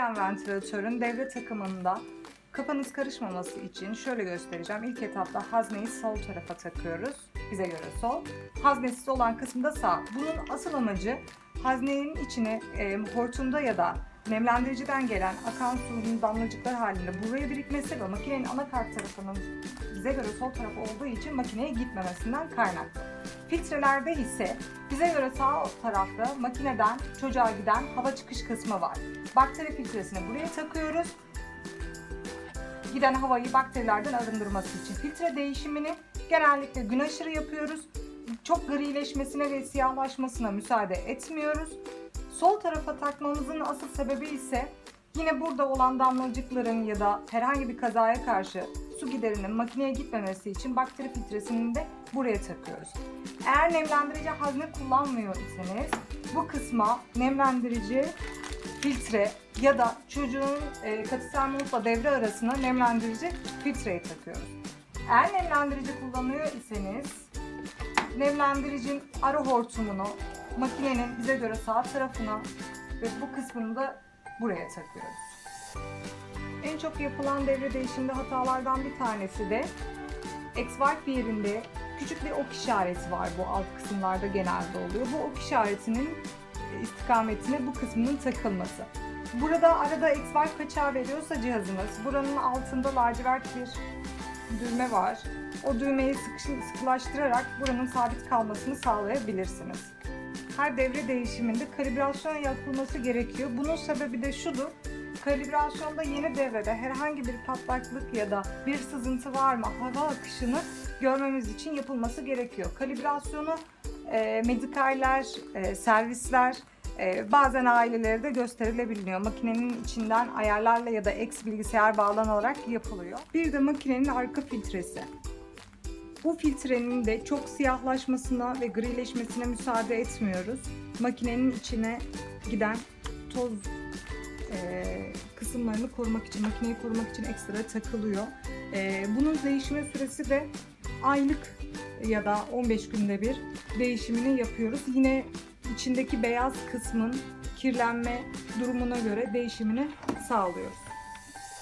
Volkswagen ventilatörün devre takımında kafanız karışmaması için şöyle göstereceğim. İlk etapta hazneyi sol tarafa takıyoruz. Bize göre sol. Haznesiz olan kısımda sağ. Bunun asıl amacı haznenin içine e, hortumda ya da nemlendiriciden gelen akan suyun damlacıklar halinde buraya birikmesi ve makinenin anakart tarafının bize göre sol tarafı olduğu için makineye gitmemesinden kaynaklı. Filtrelerde ise bize göre sağ tarafta makineden çocuğa giden hava çıkış kısmı var. Bakteri filtresini buraya takıyoruz. Giden havayı bakterilerden arındırması için. Filtre değişimini genellikle gün aşırı yapıyoruz. Çok grileşmesine ve siyahlaşmasına müsaade etmiyoruz. Sol tarafa takmamızın asıl sebebi ise yine burada olan damlacıkların ya da herhangi bir kazaya karşı su giderinin makineye gitmemesi için bakteri filtresini de buraya takıyoruz. Eğer nemlendirici hazne kullanmıyor iseniz bu kısma nemlendirici filtre ya da çocuğun e, katı termosla devre arasına nemlendirici filtreyi takıyoruz. Eğer nemlendirici kullanıyor iseniz nemlendiricinin ara hortumunu makinenin bize göre sağ tarafına ve bu kısmını da buraya takıyoruz. En çok yapılan devre değişiminde hatalardan bir tanesi de X-Wipe bir yerinde küçük bir ok işareti var bu alt kısımlarda genelde oluyor. Bu ok işaretinin istikametine bu kısmının takılması. Burada arada X-Wipe kaçağı veriyorsa cihazınız buranın altında lacivert bir düğme var. O düğmeyi sıkılaştırarak buranın sabit kalmasını sağlayabilirsiniz. Her devre değişiminde kalibrasyon yapılması gerekiyor. Bunun sebebi de şudur. Kalibrasyonda yeni devrede herhangi bir patlaklık ya da bir sızıntı var mı hava akışını görmemiz için yapılması gerekiyor. Kalibrasyonu e, medikaller, e, servisler, e, bazen ailelere de gösterilebiliyor. Makinenin içinden ayarlarla ya da X bilgisayar bağlanarak yapılıyor. Bir de makinenin arka filtresi. Bu filtrenin de çok siyahlaşmasına ve grileşmesine müsaade etmiyoruz. Makinenin içine giden toz e, kısımlarını korumak için, makineyi korumak için ekstra takılıyor. E, bunun değişme süresi de aylık ya da 15 günde bir değişimini yapıyoruz. Yine içindeki beyaz kısmın kirlenme durumuna göre değişimini sağlıyoruz.